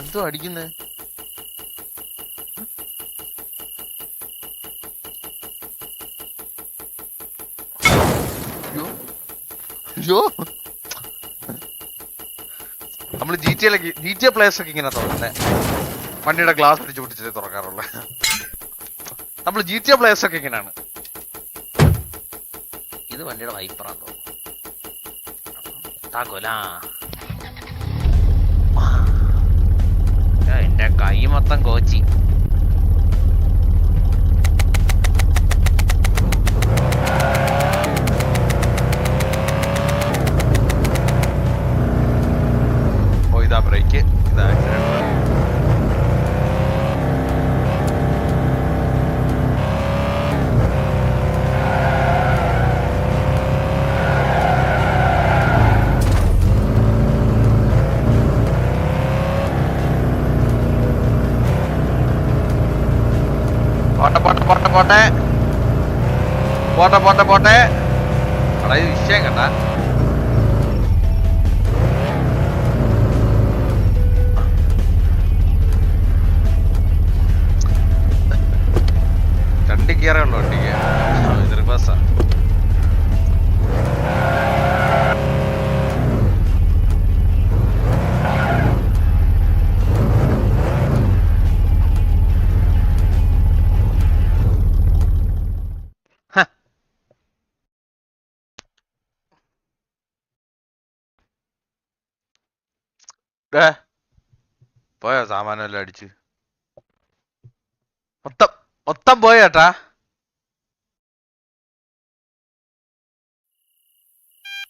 എന്തോ അടിക്കുന്നേ? അയ്യോ. നമ്മൾ ജി ടി എല്ലൊക്കെ ജി ടി എ പ്ലേസ് ഒക്കെ ഇങ്ങനെ തുറക്കുന്നേ വണ്ടിയുടെ ഗ്ലാസ് പിടിച്ചു പിടിച്ചിട്ട് തുറക്കാറുള്ള. നമ്മൾ ജി ടി എ പ്ലേസ് ഒക്കെ ഇങ്ങനെയാണ് ഇത് വണ്ടിയുടെ വൈപ്പറാന്ന് തോന്നുന്നു. താക്കോലാ എന്റെ കൈ മൊത്തം കോച്ചി ഓ ഇതാ ബ്രേക്ക് ഇതാ ആക്സിഡന്റ് പോട്ടെ പോട്ടെ. പോട്ടെ പോട്ടെ പോട്ടെ. ഇത് വിഷയം കണ്ട. രണ്ട് ഗിയറേ ഉള്ളൂ വണ്ടിക്ക് ഡേ പോയോ സാമാനെല്ലാം അടിച്ച് മൊത്തം മൊത്തം പോയേട്ടാ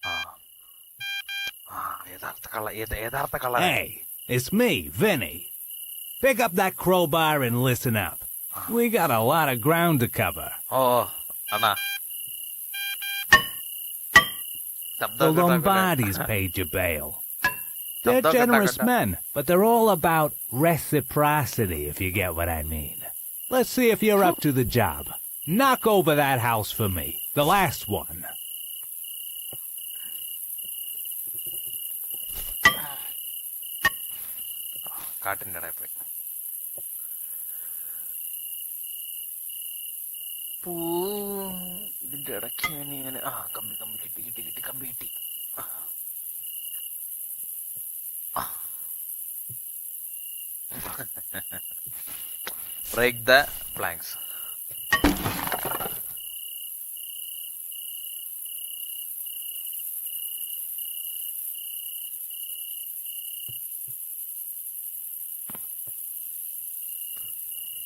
ആ ആ യഥാർത്ഥ കള്ള യഥ- യഥാർത്ഥ കള്ള Hey, it's me, Vinny. Pick up that crowbar and listen up. We got a lot of ground to cover. ഓ അണ്ണാ ശബ്ദം The കേട്ടാ Lombardis പിന്നെ- paid your bail. They're Don't- don't- generous don't- men, but they're all about reciprocity, if you get what I mean. Let's see if you're up to the job. Knock over that house for me. The last one. കാട്ടിന്റെ ഇടയിൽ പോയി പൂ ഇതിന്റെ ഇടയ്ക്ക് ഞാൻ ഇങ്ങനെ ആ കമ്പി കമ്പി കിട്ടി കിട്ടി കിട്ടി കമ്പി കിട്ടി break the planks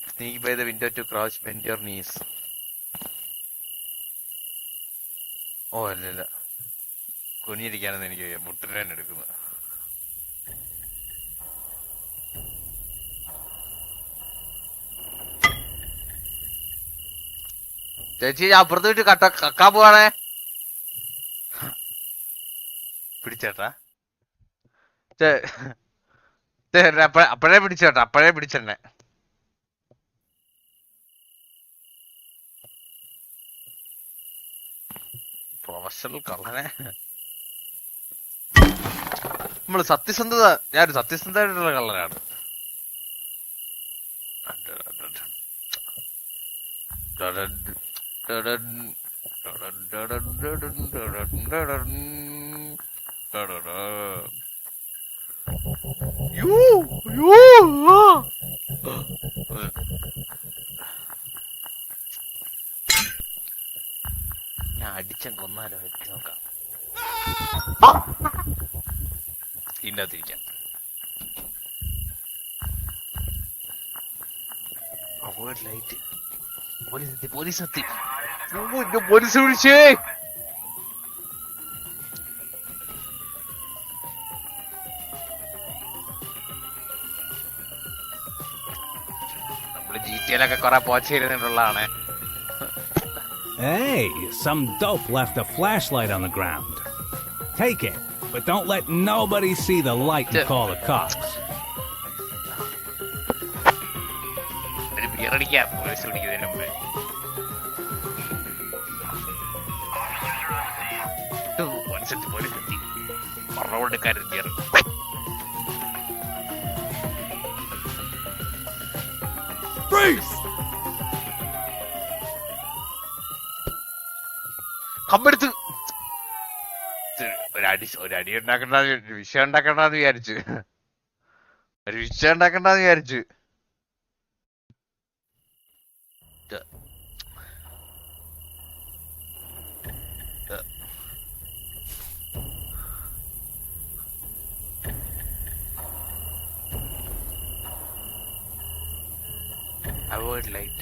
Sneak by the window to crouch, bend your knees. ഓ അല്ല അല്ല കുനിയിരിക്കാനെന്ന് എനിക്ക്. മുട്ടിന് തന്നെ ചേച്ചി ഞാൻ അപ്പുറത്ത് വിട്ട് കട്ട കക്കാൻ പോവാണേ. പിടിച്ചേട്ടാ. അപ്പഴേ പിടിച്ചേട്ടാ അപ്പഴേ പിടിച്ചെന്നെ പ്രൊഫഷണൽ കള്ളനെ. നമ്മൾ സത്യസന്ധത ഞാനൊരു സത്യസന്ധമായിട്ടുള്ള കള്ളനാണ്. യ്യോ, ആ. ഞാൻ അടിച്ചൻ കൊന്നാലോ എത്തി നോക്കാം. ഇതിന്റെ അകത്തിരിക്കാം ലൈറ്റ്. പോലീസ് എത്തി പോലീസ് എത്തി. ഓ, എന്നെ പോലീസ് വിളിച്ചേ നമ്മള് ജി ടി എല്ലൊക്കെ കൊറേ പോച്ചിരുന്നിട്ടുള്ളതാണ് Hey, some dope left a flashlight on the ground. Take it, but don't let nobody see the light and Yeah. call the cops. ഒരു ബിയർ അടിക്കാം പോലീസ് പിടിക്കുന്നതിന് മുമ്പ് ലക്ഷ്യത്തിൽ പോലും കിട്ടി. പറഞ്ഞുകൊടുക്കാരൻ കമ്പെടുത്ത്. ഒരടി ഒരടി ഉണ്ടാക്കണ്ട വിഷയം ഉണ്ടാക്കണ്ടെന്ന് വിചാരിച്ചു. ഒരു വിഷയം ഉണ്ടാക്കണ്ടെന്ന് വിചാരിച്ചു. Avoid light.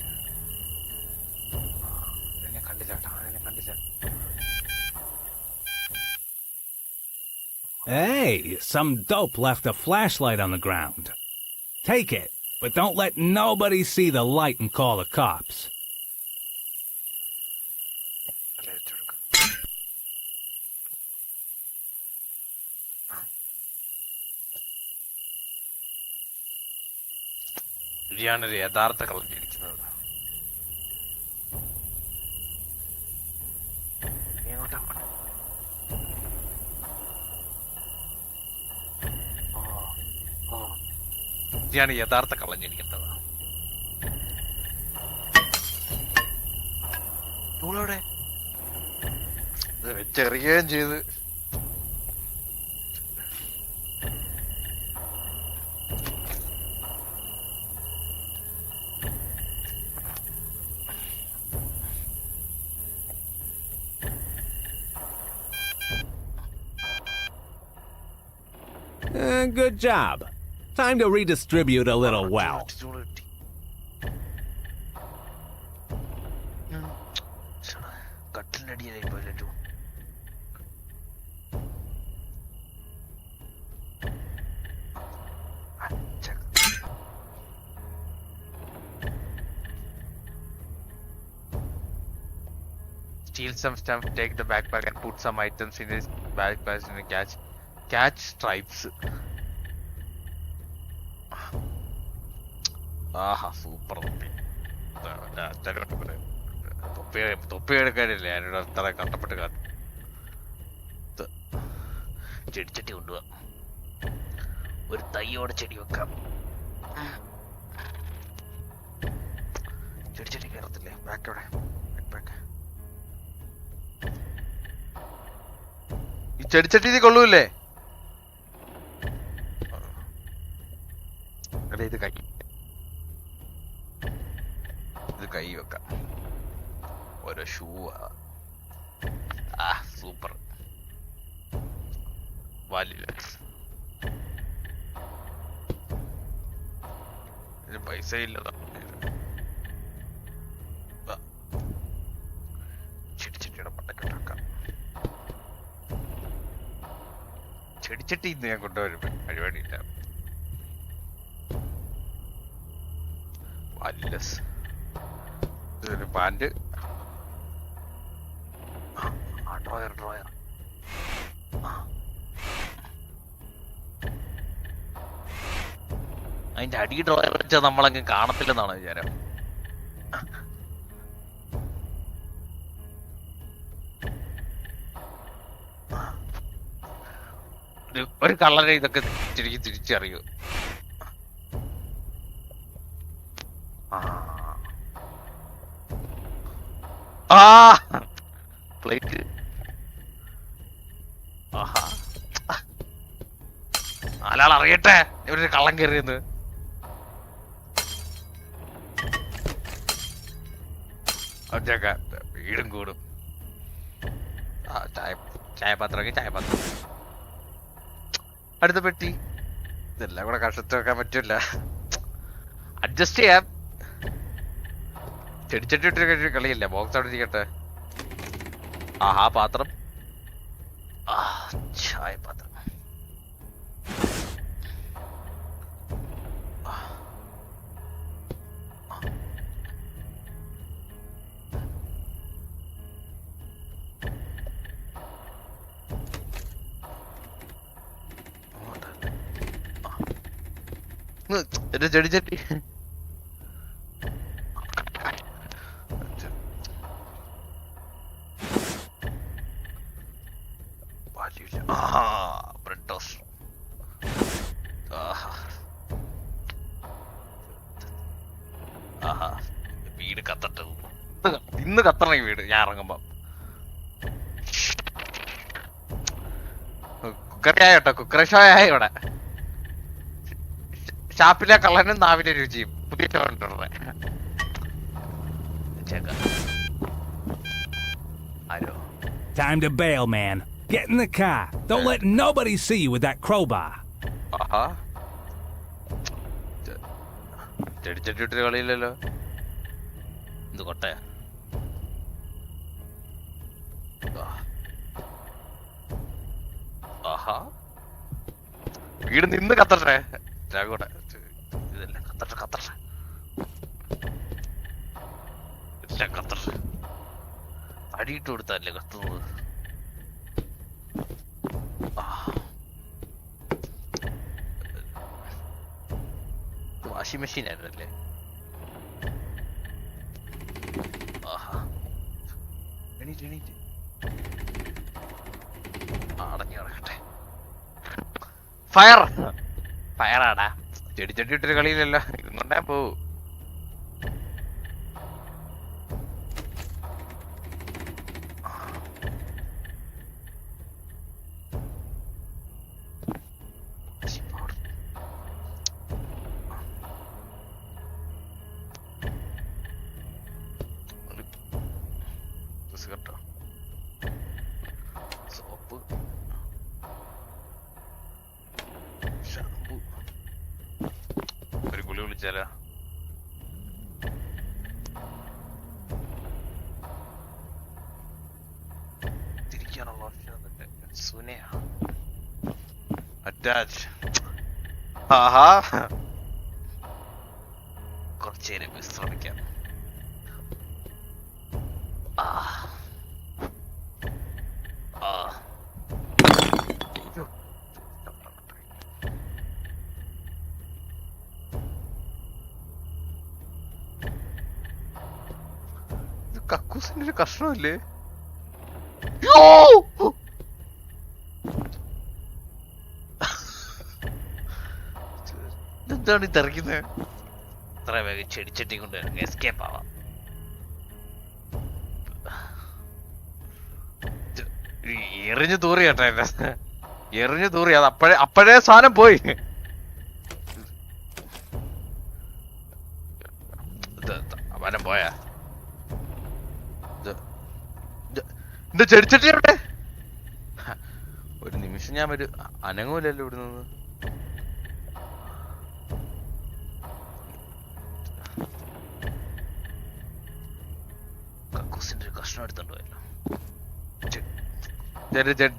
എന്നെ കണ്ടില്ല കേട്ടോ എന്നെ കണ്ടില്ല Hey, some dope left a flashlight on the ground. Take it, but don't let nobody see the light and call the cops. ഇവിടെയാണൊരു യഥാർത്ഥ കളഞ്ഞിരിക്കുന്നത്. ഇവിടെയാണ് യഥാർത്ഥ കളഞ്ഞിരിക്കുന്നത് വെച്ചെറിയുകയും ചെയ്ത്. Uh, good job. Time to redistribute a little wealth. Steal some stuff, take the backpack and put some items in his backpack in the cache. Catch stripes. ആഹാ super തൊപ്പി. തൊപ്പി എടുക്കാനില്ലേ? എന്നോട് അത്ര കഷ്ടപ്പെട്ട് കാ ചെടിച്ചട്ടി കൊണ്ടുപോവാം ഒരു തയ്യോടെ ചെടി വെക്കാം. ചെടിച്ചട്ടി കയറത്തില്ലേ ബാക്ക് ഈ ചെടിച്ചട്ടി കൊള്ളൂല്ലേ? അല്ല ഇത് കൈ ഇത് കൈ വെക്കാം ഓരോ ഷൂ ആ സൂപ്പർ ഇതിന് പൈസ ഇല്ലതാ ചെടിച്ചട്ടി ഇന്ന് ഞാൻ കൊണ്ടുവരും പരിപാടിയില്ല. ഇതൊരു പാന്റ് ഡ്രോയർ ഡ്രോയർ. അതിന്റെ അടി ഡ്രോയർ വെച്ചാൽ നമ്മളങ്ങ് കാണത്തില്ലെന്നാണ് വിചാരം? ഒരു- ഒരു കളറെ ഇതൊക്കെ ശരിക്കും തിരിച്ചറിയൂ. ആ. പ്ലേറ്റ് ആഹാ. നാലാൾ അറിയട്ടെ. ഇവരൊരു കള്ളം കയറിയെന്ന് ഒറ്റക്ക. വീടും കൂടും. ചായ ചായപാത്രമെങ്കിൽ ചായപാത്രം. അടുത്ത പെട്ടി. ഇതെല്ലാം കൂടെ കഷത്ത് വെക്കാൻ പറ്റില്ല. അഡ്ജസ്റ്റ് ചെയ്യാം. ചെടിച്ചട്ടി കളിയല്ല? ബോക്സ് അവിടെ ഇരിക്കട്ടെ. ആഹാ പാത്രം. ആ ചായ പാത്രം. ചെടിച്ചട്ടി. വീട് കത്തട്ടെ ഇന്ന് കത്തണ ഈ വീട്. ഞാൻ ഇറങ്ങുമ്പോ. കുക്കറിയായ കേട്ടോ കുക്കറി ഷോ ആയ ഇവിടെ. ഷാപ്പിലെ കള്ളനും നാവിലെ രുചിയും. പുതിയ ഷോ ഉണ്ടോ ഹലോ ആരോ? Time to bail, man. Get in the car. Don't let nobody see you with that crowbar. ആഹാ. ചെ- ചെടിച്ചട്ടിട്ട് കളിയില്ലല്ലോ. ഇത് കൊട്ടയാ വീട് നിന്ന് കത്തട്ടെ. രാഘവട്ടെ ഇതെല്ലാം കത്തട്ടെ കത്തട്ടെ. അടിയിട്ട് കൊടുത്തല്ലേ കത്തുന്നത്. ആ. വാഷിംഗ് മെഷീൻ ആയിരുന്നല്ലേ ആഹാ. എണീറ്റ് എണീറ്റ്. അടഞ്ഞു കിടക്കട്ടെ. ഫയർ ഫയറാടാ ചെടി ചെടി ഇട്ടൊരു കളിയിലല്ലോ ഇതും കൊണ്ടേ പോവൂ. കേട്ടോ. സോപ്പ്. ഷാമ്പു ഒരു കുളി വിളിച്ചാലോ തിരിക്കാനുള്ള ഓപ്ഷൻ വന്നിട്ട് അറ്റാച്ച്. ആഹാ. കുറച്ചേരം വിശ്രമിക്കാം ആ ആ അയ്യോ. ഇത് കക്കൂസിന്റെ ഒരു കഷ്ണമല്ലേ? എന്താണ് ഈ തെറിക്കുന്നത് ഇത്ര വേഗം ചെടിച്ചട്ടി കൊണ്ട് എസ്കേപ്പ് ആവാം. എറിഞ്ഞു തൂറി കേട്ടോ എന്നെ എറിഞ്ഞു തൂറി അത് അപ്പഴേ അപ്പഴേ സാധനം പോയി ഇത് അവനം പോയാ ഇത് ഇത് ഇത് ചെടിച്ചട്ടി എവിടെ ഒരു നിമിഷം ഞാൻ ഒരു അനങ്ങൂലല്ലോ ഇവിടെ നിന്ന് കക്കൂസിന്റെ ഒരു കഷ്ണം എടുത്തോണ്ട് പോയല്ലോ.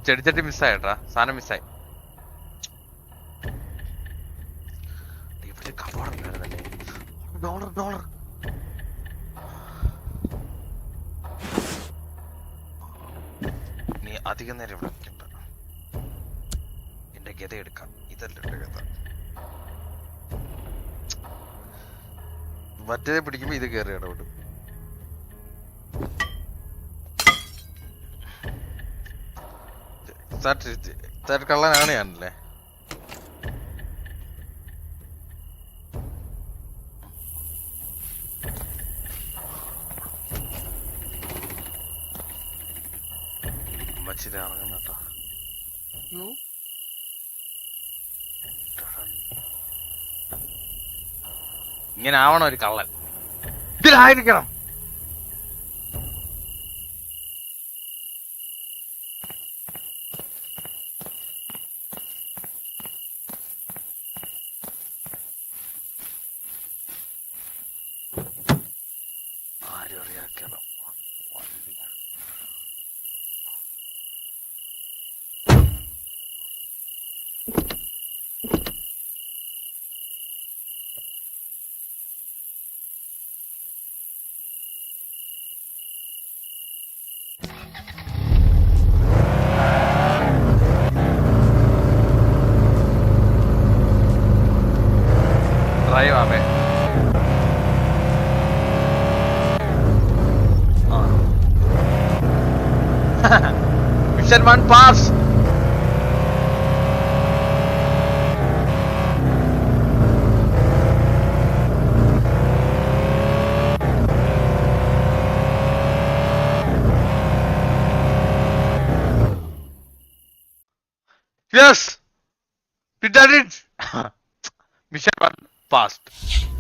ചെടിച്ചട്ടി മിസ്സായിട്ടാ സാധനം മിസ്സായി. Dollar dollar. അധികം നേരം ഇവിടെ നിൽക്കണ്ട. എന്റെ ഗത എടുക്കാം. ഇതല്ല ഗത. മറ്റേ പിടിക്കുമ്പോ ഇത് കയറി ഇടപെടും. കള്ളനാണ് ഞാനല്ലേ? അമ്മച്ചിരി ഇറങ്ങുന്ന കേട്ടോ. ഇങ്ങനെ ആവണം ഒരു കള്ളൻ. ഇതിലായിരിക്കണം. Mission 1 pass. Yes! We did it! Mission 1 passed.